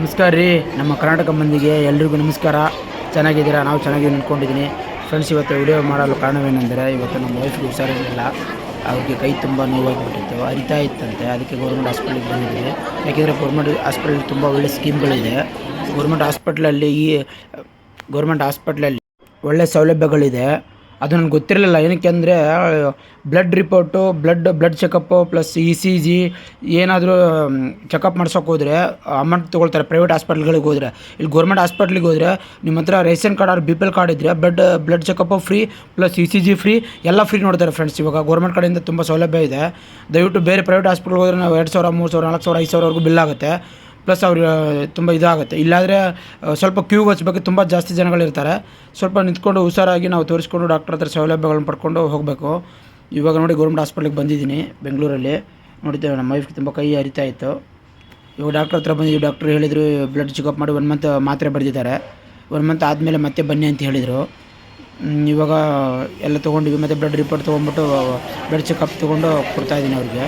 ನಮಸ್ಕಾರ ರೀ. ನಮ್ಮ ಕರ್ನಾಟಕ ಮಂದಿಗೆ ಎಲ್ರಿಗೂ ನಮಸ್ಕಾರ. ಚೆನ್ನಾಗಿದ್ದೀರಾ? ನಾವು ಚೆನ್ನಾಗಿ ನಿಂತ್ಕೊಂಡಿದ್ದೀನಿ. ಫ್ರೆಂಡ್ಸ್ ಇವತ್ತು ವಿಡಿಯೋ ಮಾಡಲು ಕಾರಣವೇನೆಂದರೆ, ಇವತ್ತು ನಮ್ಮ ವೈಫ್ಗೆ ಹುಷಾರಿರಲಿಲ್ಲ. ಅವ್ರಿಗೆ ಕೈ ತುಂಬ ನೋವಾಗಿಬಿಟ್ಟಿತ್ತು. ಅರಿತಾ ಇತ್ತಂತೆ. ಅದಕ್ಕೆ ಗೌರ್ಮೆಂಟ್ ಹಾಸ್ಪಿಟ್ಲಿಗೆ ಬಂದಿದ್ದೀವಿ ಯಾಕೆಂದರೆ ಗೌರ್ಮೆಂಟ್ ಹಾಸ್ಪಿಟ್ಲಲ್ಲಿ ತುಂಬ ಒಳ್ಳೆ ಸ್ಕೀಮ್ಗಳಿದೆ ಗೌರ್ಮೆಂಟ್ ಹಾಸ್ಪಿಟ್ಲಲ್ಲಿ ಈ ಗೌರ್ಮೆಂಟ್ ಹಾಸ್ಪಿಟ್ಲಲ್ಲಿ ಒಳ್ಳೆ ಸೌಲಭ್ಯಗಳಿದೆ. ಅದು ನನಗೆ ಗೊತ್ತಿರಲಿಲ್ಲ. ಏನಕ್ಕೆ ಅಂದರೆ blood report blood blood checkup plus E C G ಏನಾದರೂ ಚೆಕಪ್ ಮಾಡ್ಸೋಕೆ ಹೋದರೆ ಅಮೌಂಟ್ ತೊಗೊಳ್ತಾರೆ ಪ್ರೈವೇಟ್ ಹಾಸ್ಪಿಟ್ಲ್ಗಳಿಗೆ ಹೋದರೆ. ಇಲ್ಲಿ ಗೌರ್ಮೆಂಟ್ ಹಾಸ್ಪಿಟ್ಲಿಗೆ ಹೋದರೆ ನಿಮ್ಮ ಹತ್ರ ರೇಷನ್ ಕಾರ್ಡ್ ಅವ್ರು ಬಿ ಪಿ ಎಲ್ ಕಾರ್ಡ್ ಇದ್ದರೆ blood blood checkup free plus E C G free ಎಲ್ಲ ಫ್ರೀ ನೋಡ್ತಾರೆ ಫ್ರೆಂಡ್ಸ್ ಇವಾಗ ಗೌರ್ಮೆಂಟ್ ಕಡೆಯಿಂದ ತುಂಬ ಸೌಲಭ್ಯ ಇದೆ. ದಯವಿಟ್ಟು ಬೇರೆ ಪ್ರೈವೇಟ್ ಹಾಸ್ಪಿಟ್ಲ್ಗೆ ಹೋದರೆ ನಾವು ಎರಡು ಸಾವಿರ, ಮೂರು ಸಾವಿರ, ನಾಲ್ಕು ಸಾವಿರ, ಐದು ಸಾವಿರವರೆಗೂ ಬಿಲ್ ಆಗುತ್ತೆ. ಪ್ಲಸ್ ಅವ್ರಿಗೆ ತುಂಬ ಇದಾಗುತ್ತೆ. ಇಲ್ಲಾದರೆ ಸ್ವಲ್ಪ ಕ್ಯೂ ಹಚ್ಬೇಕು. ತುಂಬ ಜಾಸ್ತಿ ಜನಗಳಿರ್ತಾರೆ. ಸ್ವಲ್ಪ ನಿಂತ್ಕೊಂಡು ಹುಷಾರಾಗಿ ನಾವು ತೋರಿಸ್ಕೊಂಡು ಡಾಕ್ಟರ್ ಹತ್ರ ಸೌಲಭ್ಯಗಳನ್ನ ಪಡ್ಕೊಂಡು ಹೋಗಬೇಕು. ಇವಾಗ ನೋಡಿ ಗೌರ್ಮೆಂಟ್ ಹಾಸ್ಪಿಟ್ಲಿಗೆ ಬಂದಿದ್ದೀನಿ, ಬೆಂಗಳೂರಲ್ಲಿ. ನೋಡಿದ್ದೇವೆ, ನಮ್ಮ ವೈಫ್ಗೆ ತುಂಬ ಕೈ ಹರಿತಾ ಇತ್ತು. ಇವಾಗ ಡಾಕ್ಟ್ರ್ ಹತ್ರ ಬಂದಿದ್ದೀವಿ ಡಾಕ್ಟ್ರ್ ಹೇಳಿದರು ಬ್ಲಡ್ ಚೆಕಪ್ ಮಾಡಿ ಒನ್ ಮಂತ್ ಮಾತ್ರೆ ಬರೆದಿದ್ದಾರೆ. ಒನ್ ಮಂತ್ ಆದಮೇಲೆ ಮತ್ತೆ ಬನ್ನಿ ಅಂತ ಹೇಳಿದರು. ಇವಾಗ ಎಲ್ಲ ತೊಗೊಂಡಿವಿ. ಮತ್ತು ಬ್ಲಡ್ ರಿಪೋರ್ಟ್ ತೊಗೊಂಡ್ಬಿಟ್ಟು ಬ್ಲಡ್ ಚೆಕಪ್ ತೊಗೊಂಡು ಕೊಡ್ತಾಯಿದ್ದೀನಿ ಅವ್ರಿಗೆ.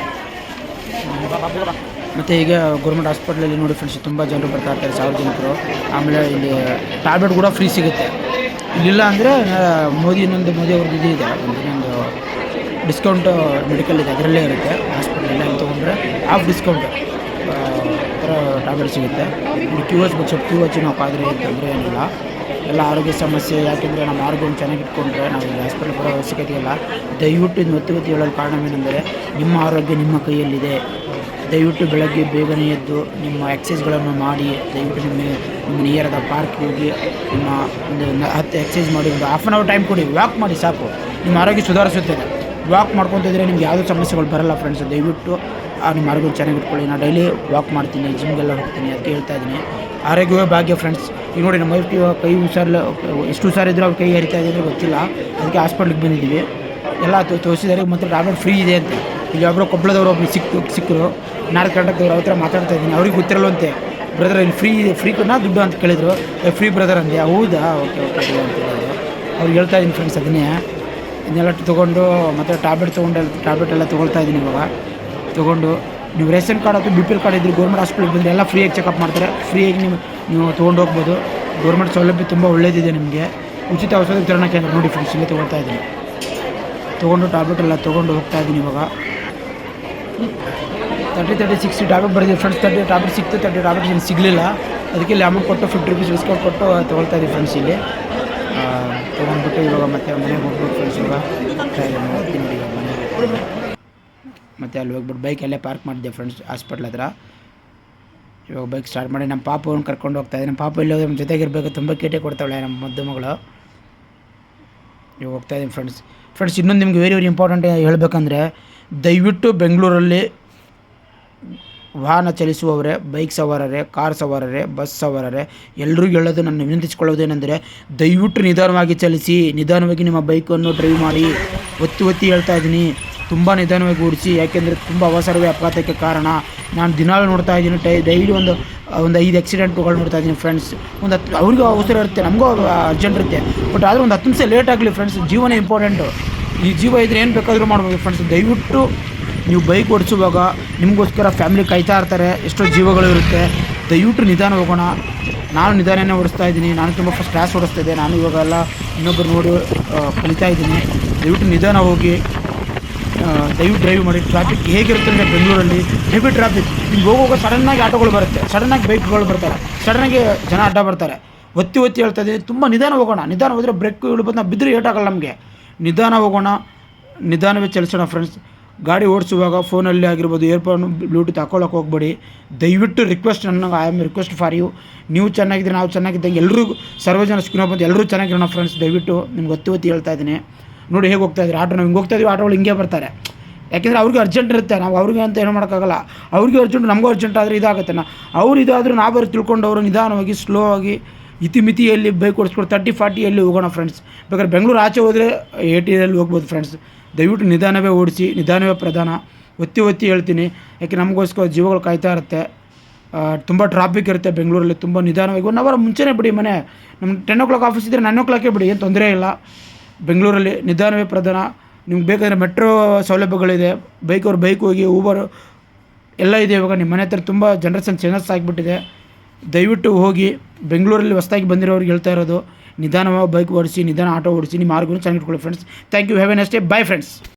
ಮತ್ತು ಈಗ ಗೌರ್ಮೆಂಟ್ ಹಾಸ್ಪಿಟ್ಲಲ್ಲಿ ನೋಡಿ ಫ್ರೆಂಡ್ಸ್ ತುಂಬ ಜನರು ಬರ್ತಾ ಇರ್ತಾರೆ ಸಾರ್ವಜನಿಕರು ಆಮೇಲೆ ಇಲ್ಲಿ ಟ್ಯಾಬ್ಲೆಟ್ ಕೂಡ ಫ್ರೀ ಸಿಗುತ್ತೆ. ಇಲ್ಲಿಲ್ಲ ಅಂದರೆ ಮೋದಿ, ಇನ್ನೊಂದು ಮೋದಿ ಅವ್ರದ್ದು ಇದು ಇದೆ, ಇನ್ನೊಂದು ಡಿಸ್ಕೌಂಟ್ ಮೆಡಿಕಲ್ ಇದೆ, ಅದರಲ್ಲೇ ಇರುತ್ತೆ ಹಾಸ್ಪಿಟ್ಲಲ್ಲಿ ಅಲ್ಲಿ. ತೊಗೊಂಡ್ರೆ ಆಫ್ ಡಿಸ್ಕೌಂಟ್ ಥರ ಟ್ಯಾಬ್ಲೆಟ್ ಸಿಗುತ್ತೆ. ಕ್ಯೂ ಎಚ್ ಸ್ವಲ್ಪ ಕ್ಯೂ ಎಚ್ ನಾವು ಪಾದ್ರೆ ತೊಂದರೆ ಏನಿಲ್ಲ. ಎಲ್ಲ ಆರೋಗ್ಯ ಸಮಸ್ಯೆ, ಯಾಕೆಂದರೆ ನಮ್ಮ ಆರೋಗ್ಯವನ್ನು ಚೆನ್ನಾಗಿ ಇಟ್ಕೊಂಡ್ರೆ ನಾವು ಇಲ್ಲಿ ಹಾಸ್ಪಿಟಲ್ ಬರೋ ಅವಶ್ಯಕತೆ ಇಲ್ಲ ದಯವಿಟ್ಟು ಇದು ಒತ್ತಿ ಒತ್ತಿ ಹೇಳಲು ಕಾರಣವೇನೆಂದರೆ, ನಿಮ್ಮ ಆರೋಗ್ಯ ನಿಮ್ಮ ಕೈಯಲ್ಲಿದೆ. ದಯವಿಟ್ಟು ಬೆಳಗ್ಗೆ ಬೇಗನೆ ಎದ್ದು ನಿಮ್ಮ ಎಕ್ಸೈಸ್ಗಳನ್ನು ಮಾಡಿ, ದಯವಿಟ್ಟು ನಿಮ್ಮ ನಿಮ್ಮ ನಿಯರದ ಪಾರ್ಕ್ ಹೋಗಿ, ನಿಮ್ಮ ಒಂದು ಹತ್ತು ಎಕ್ಸೈಸ್ ಮಾಡಿ, ಒಂದು ಹಾಫ್ ಆನ್ ಅವರ್ ಟೈಮ್ ಕೊಡಿ. ವಾಕ್ ಮಾಡಿ ಸಾಕು. ನಿಮ್ಮ ಆರೋಗ್ಯ ಸುಧಾರಿಸುತ್ತದೆ ವಾಕ್ ಮಾಡ್ಕೊತಿದ್ರೆ ನಿಮ್ಗೆ ಯಾವುದೇ ಸಮಸ್ಯೆಗಳು ಬರಲ್ಲ ಫ್ರೆಂಡ್ಸ್ ದಯವಿಟ್ಟು ನಿಮ್ಮ ಆರೋಗ್ಯ ಚೆನ್ನಾಗಿ ಇಟ್ಕೊಳ್ಳಿ. ನಾನು ಡೈಲಿ ವಾಕ್ ಮಾಡ್ತೀನಿ ಜಿಮ್ಗೆಲ್ಲ ಹೋಗ್ತೀನಿ ಅದಕ್ಕೆ ಹೇಳ್ತಾ ಇದ್ದೀನಿ. ಆರೋಗ್ಯವೇ ಭಾಗ್ಯ ಫ್ರೆಂಡ್ಸ್ ಈಗ ನೋಡಿ, ನಮ್ಮ ವೈಫ್ ಕೈ ಹುಷಾರಲ್ಲ ಎಷ್ಟು ಹುಷಾರಿದ್ರು ಅವ್ರು ಕೈ ಹರಿತಾ ಇದ್ರೆ ಗೊತ್ತಿಲ್ಲ. ಅದಕ್ಕೆ ಹಾಸ್ಪಿಟ್ಲಿಗೆ ಬಂದಿದ್ದೀವಿ. ಎಲ್ಲ ತೋ- ತೋರಿಸಿದ್ದಾರೆ, ಮತ್ತು ಟ್ಯಾಬ್ಲೆಟ್ ಫ್ರೀ ಇದೆ ಅಂತ. ಇಲ್ಲಿ ಒಬ್ಬರು ಕೊಪ್ಪಳದವರು ಒಬ್ಬರು ಸಿಕ್ಕು ಸಿಕ್ಕರು ನಾರ್ತ್ ಕರ್ನಾಟಕದವ್ರು ಅವ್ರ ಹತ್ರ ಮಾತಾಡ್ತಾ ಇದ್ದೀನಿ. ಅವ್ರಿಗೆ ಗೊತ್ತಿರಲ್ವಂತೆ ಬ್ರದರ್ ಇಲ್ಲಿ ಫ್ರೀ ಫ್ರೀ ನಾ ದುಡ್ಡು ಅಂತ ಕೇಳಿದರು. ಫ್ರೀ ಬ್ರದರ್ ಅಂದೆ. ಹೌದಾ? ಓಕೆ ಓಕೆ ಅಂತ ಹೇಳಿದ್ರು. ಅವ್ರು ಹೇಳ್ತಾ ಇದ್ದೀನಿ ಫ್ರೆಂಡ್ಸ್ ಅದನ್ನೇ. ಇದನ್ನೆಲ್ಲ ತೊಗೊಂಡು, ಮತ್ತು ಟ್ಯಾಬ್ಲೆಟ್ ತೊಗೊಂಡು ಟ್ಯಾಬ್ಲೆಟ್ ಎಲ್ಲ ತೊಗೊಳ್ತಾ ಇದ್ದೀನಿ ಇವಾಗ. ತೊಗೊಂಡು, ನೀವು ರೇಷನ್ ಕಾರ್ಡ್ ಅಥವಾ ಬಿ ಪಿ ಎಲ್ ಕಾರ್ಡ್ ಇದ್ದರೆ ಗೌರ್ಮೆಂಟ್ ಹಾಸ್ಪಿಟ್ಲಿಗೆ ಬಂದರೆ ಎಲ್ಲ ಫ್ರೀಯಾಗಿ ಚೆಕಪ್ ಮಾಡ್ತಾರೆ. ಫ್ರೀಯಾಗಿ ನೀವು ನೀವು ತೊಗೊಂಡು ಹೋಗ್ಬೋದು. ಗೌರ್ಮೆಂಟ್ ಸೌಲಭ್ಯ ತುಂಬ ಒಳ್ಳೇದಿದೆ ನಿಮಗೆ. ಉಚಿತ ಔಷಧ ವಿತರಣಾ ಕೇಂದ್ರ ನೋಡಿ ಫ್ರೆಂಡ್ಸ್ ಇಲ್ಲೇ ತೊಗೊಳ್ತಾ ಇದ್ದೀನಿ. ತೊಗೊಂಡು ಟ್ಯಾಬ್ಲೆಟ್ ಎಲ್ಲ ತೊಗೊಂಡು ಹೋಗ್ತಾ ಇದ್ದೀನಿ ಇವಾಗ. ತರ್ಟಿ ತರ್ಟಿ ಸಿಕ್ಸ್ ಟ್ಯಾಬ್ಲೆಟ್ ಬರೆದಿದೆ. ಫ್ರೆಂಡ್ಸ್ ತರ್ಟಿ ಟ್ಯಾಬ್ಲೆಟ್ ಸಿಕ್ತು. ತರ್ಟಿ ಟ್ಯಾಬ್ಲೆಟ್ ಏನು ಸಿಗಲಿಲ್ಲ. ಅದಕ್ಕೆ ಇಲ್ಲಿ ಅಮೌಂಟ್ ಕೊಟ್ಟು ಫಿಫ್ಟಿ ರುಪೀಸ್ ಡಿಸ್ಕೌಂಟ್ ಕೊಟ್ಟು ತೊಗೊಳ್ತಾ ಇದ್ದೀವಿ ಫ್ರೆಂಡ್ಸ್ ಇಲ್ಲಿ. ತೊಗೊಂಡ್ಬಿಟ್ಟು ಇವಾಗ ಮತ್ತೆ ಮನೆಗೆ ಹೋಗ್ಬೇಕು ಫ್ರೆಂಡ್ಸ್ ಇವಾಗ. ಮತ್ತು ಅಲ್ಲಿ ಹೋಗ್ಬಿಟ್ಟು ಬೈಕ್ ಅಲ್ಲೇ ಪಾರ್ಕ್ ಮಾಡಿದ್ದೆ ಫ್ರೆಂಡ್ಸ್ ಹಾಸ್ಪಿಟ್ಲ್ ಹತ್ರ. ಇವಾಗ ಬೈಕ್ ಸ್ಟಾರ್ಟ್ ಮಾಡಿ ನಮ್ಮ ಪಾಪವನ್ನು ಕರ್ಕೊಂಡು ಹೋಗ್ತಾ ಇದ್ದೀನಿ ನಮ್ಮ ಪಾಪ ಇಲ್ಲಿ ನಮ್ಮ ಜೊತೆಗಿರಬೇಕು. ತುಂಬ ಕೇಟೆ ಕೊಡ್ತಾಳೆ ನಮ್ಮ ಮದ್ದು ಮಗಳು ಇವಾಗ ಹೋಗ್ತಾ ಇದ್ದೀನಿ ಫ್ರೆಂಡ್ಸ್ ಫ್ರೆಂಡ್ಸ್ ಇನ್ನೊಂದು ನಿಮ್ಗೆ ವೆರಿ ವೆರಿ ಇಂಪಾರ್ಟೆಂಟ್ ಹೇಳಬೇಕಂದ್ರೆ ದಯವಿಟ್ಟು ಬೆಂಗಳೂರಲ್ಲಿ ವಾಹನ ಚಲಿಸುವವರೇ, ಬೈಕ್ ಸವಾರರೇ, ಕಾರ್ ಸವಾರರೇ, ಬಸ್ ಸವಾರರೇ ಎಲ್ಲರಿಗೂ ಹೇಳೋದು ನಾನು ವಿನಂತಿಸ್ಕೊಳ್ಳೋದೇನೆಂದರೆ ದಯವಿಟ್ಟು ನಿಧಾನವಾಗಿ ಚಲಿಸಿ, ನಿಧಾನವಾಗಿ ನಿಮ್ಮ ಬೈಕನ್ನು ಡ್ರೈವ್ ಮಾಡಿ. ಒತ್ತಿ ಒತ್ತಿ ಹೇಳ್ತಾ ಇದ್ದೀನಿ. ತುಂಬ ನಿಧಾನವಾಗಿ ಓಡಿಸಿ, ಯಾಕೆಂದರೆ ತುಂಬ ಅವಸರವೇ ಅಪಘಾತಕ್ಕೆ ಕಾರಣ. ನಾನು ದಿನಾಲು ನೋಡ್ತಾ ಇದ್ದೀನಿ, ಟೈ ಡೈಲಿ ಒಂದು ಒಂದು ಐದು ಆಕ್ಸಿಡೆಂಟ್ಗಳು ನೋಡ್ತಾ ಇದ್ದೀನಿ ಫ್ರೆಂಡ್ಸ್. ಒಂದು ಹತ್ತು, ಅವ್ರಿಗೂ ಅವಸರ ಇರುತ್ತೆ, ನಮಗೂ ಅರ್ಜೆಂಟ್ ಇರುತ್ತೆ. ಬಟ್ ಆದರೂ ಒಂದು ಹತ್ತು ನಿಮಿಷ ಲೇಟ್ ಆಗಲಿ ಫ್ರೆಂಡ್ಸ್, ಜೀವನ ಇಂಪಾರ್ಟೆಂಟು. ಈ ಜೀವ ಇದ್ರೆ ಏನು ಬೇಕಾದರೂ ಮಾಡ್ಬೋದು ಫ್ರೆಂಡ್ಸ್ ದಯವಿಟ್ಟು ನೀವು ಬೈಕ್ ಓಡಿಸುವಾಗ ನಿಮಗೋಸ್ಕರ ಫ್ಯಾಮಿಲಿ ಕಾಯ್ತಾ ಇರ್ತಾರೆ, ಎಷ್ಟೋ ಜೀವಗಳು ಇರುತ್ತೆ. ದಯವಿಟ್ಟು ನಿಧಾನ ಹೋಗೋಣ. ನಾನು ನಿಧಾನನೇ ಓಡಿಸ್ತಾ ಇದ್ದೀನಿ. ನಾನು ತುಂಬ ಫಸ್ಟ್ ಕ್ಲಾಸ್ ಓಡಿಸ್ತಾ ಇದ್ದೆ. ನಾನು ಇವಾಗೆಲ್ಲ ಇನ್ನೊಬ್ಬರು ನೋಡಿ ಕಲಿತಾ ಇದ್ದೀನಿ. ದಯವಿಟ್ಟು ನಿಧಾನ ಹೋಗಿ. ದಯವಿಟ್ಟು ಡ್ರೈವ್ ಮಾಡಿ. ಟ್ರಾಫಿಕ್ ಹೇಗಿರುತ್ತೆ ಅಂದರೆ ಬೆಂಗಳೂರಲ್ಲಿ ಹೆವಿ ಟ್ರಾಫಿಕ್ ನಿಮ್ಗೆ ಹೋಗುವಾಗ ಸಡನ್ನಾಗಿ ಆಟೋಗಳು ಬರುತ್ತೆ. ಸಡನ್ನಾಗಿ ಬೈಕ್ಗಳು ಬರ್ತಾರೆ. ಸಡನ್ನಾಗಿ ಜನ ಅಡ್ಡ ಬರ್ತಾರೆ. ಒತ್ತಿ ಒತ್ತಿ ಹೇಳ್ತಾ ಇದ್ದೀನಿ. ತುಂಬ ನಿಧಾನ ಹೋಗೋಣ. ನಿಧಾನ ಹೋದರೆ ಬ್ರೇಕ್ ಇಳ್ಬೋದು. ನಾವು ಬಿದ್ದರೆ ಏಟಾಗಲ್ಲ ನಮಗೆ. ನಿಧಾನ ಹೋಗೋಣ, ನಿಧಾನವೇ ಚಲಿಸೋಣ ಫ್ರೆಂಡ್ಸ್ ಗಾಡಿ ಓಡಿಸುವಾಗ ಫೋನಲ್ಲಿ ಆಗಿರ್ಬೋದು ಇಯರ್ಫೋನ್ ಬ್ಲೂಟೂತ್ ಹಾಕೊಳ್ಳೋಕೆ ಹೋಗ್ಬೇಡಿ. ದಯವಿಟ್ಟು ರಿಕ್ವೆಸ್ಟ್ ನನ್ನ I am request for you ನೀವು ಚೆನ್ನಾಗಿದ್ರೆ ನಾವು ಚೆನ್ನಾಗಿದ್ದಂಗೆ ಎಲ್ಲರೂ ಸರ್ವಜನ ಸ್ಕ್ರೀನ್ ಬಂದು ಎಲ್ಲರೂ ಚೆನ್ನಾಗಿರೋಣ ಫ್ರೆಂಡ್ಸ್ ದಯವಿಟ್ಟು ನಿಮ್ಗೆ ಒತ್ತಿ ಒತ್ತಿ ಹೇಳ್ತಾ ಇದ್ದೀನಿ. ನೋಡಿ ಹೇಗೆ ಹೋಗ್ತಾ ಇದ್ದೀರಿ. ಆಟೋ ನಾವು ಹಿಂಗೆ ಹೋಗ್ತಾ ಇದೀವಿ ಆಟೋಗಳು ಹಿಂಗೆ ಬರ್ತಾರೆ. ಯಾಕೆಂದರೆ ಅವ್ರಿಗೆ ಅರ್ಜೆಂಟ್ ಇರುತ್ತೆ. ನಾವು ಅವ್ರಿಗೆ ಅಂತ ಏನು ಮಾಡೋಕ್ಕಾಗಲ್ಲ. ಅವ್ರಿಗೆ ಅರ್ಜೆಂಟ್ ನಮಗೂ ಅರ್ಜೆಂಟ್ ಆದರೆ ಇದಾಗುತ್ತೆ. ನಾ ಅವ್ರು ಇದಾದರೂ ನಾವೇ ತಿಳ್ಕೊಂಡು ಅವರು ನಿಧಾನವಾಗಿ ಸ್ಲೋ ಆಗಿ ಇತಿಮಿತಿಯಲ್ಲಿ ಬೈಕ್ ಓಡಿಸ್ಕೊಂಡು ತರ್ಟಿ ಫಾರ್ಟಿಯಲ್ಲಿ ಹೋಗೋಣ ಫ್ರೆಂಡ್ಸ್ ಬೇಕಾದ್ರೆ ಬೆಂಗಳೂರು ಆಚೆ ಹೋದರೆ ಏಟಿಯಲ್ಲಿ ಹೋಗ್ಬೋದು ಫ್ರೆಂಡ್ಸ್ ದಯವಿಟ್ಟು ನಿಧಾನವೇ ಓಡಿಸಿ, ನಿಧಾನವೇ ಪ್ರಧಾನ. ಒತ್ತಿ ಒತ್ತಿ ಹೇಳ್ತೀನಿ. ಯಾಕೆ ನಮಗೋಸ್ಕರ ಜೀವಗಳು ಕಾಯ್ತಾ ಇರುತ್ತೆ. ತುಂಬ ಟ್ರಾಫಿಕ್ ಇರುತ್ತೆ ಬೆಂಗಳೂರಲ್ಲಿ, ತುಂಬ ನಿಧಾನವಾಗಿ. ಒನ್ ಅವರ್ ಮುಂಚೆನೇ ಬಿಡಿ ಮನೆ. ನಮ್ಮ ಟೆನ್ ಓ ಕ್ಲಾಕ್ ಆಫೀಸ್ ಇದ್ದರೆ ನೈನ್ ಓ ಕ್ಲಾಕೇ ಬಿಡಿ, ಏನು ತೊಂದರೆ ಇಲ್ಲ. ಬೆಂಗಳೂರಲ್ಲಿ ನಿಧಾನವೇ ಪ್ರಧಾನ. ನಿಮ್ಗೆ ಬೇಕಾದರೆ ಮೆಟ್ರೋ ಸೌಲಭ್ಯಗಳಿದೆ. ಬೈಕ್ ಅವ್ರು ಬೈಕ್ ಹೋಗಿ ಊಬರು ಎಲ್ಲ ಇದೆ ಇವಾಗ. ನಿಮ್ಮ ಮನೆ ಹತ್ರ ತುಂಬ ಜನ್ರೇಷನ್ ಚೇಂಜಸ್ ಆಗಿಬಿಟ್ಟಿದೆ. ದಯವಿಟ್ಟು ಹೋಗಿ ಬೆಂಗಳೂರಲ್ಲಿ ಹೊಸ್ದಾಗಿ ಬಂದಿರೋರಿಗೆ ಹೇಳ್ತಾ ಇರೋದು, ನಿಧಾನವಾಗಿ ಬೈಕ್ ಓಡಿಸಿ, ನಿಧಾನ ಆಟೋ ಓಡಿಸಿ, ನಿಮ್ಮ ಚೆನ್ನಾಗಿ ಕೊಡ್ಕೊಂಡು friends thank you have a next day bye friends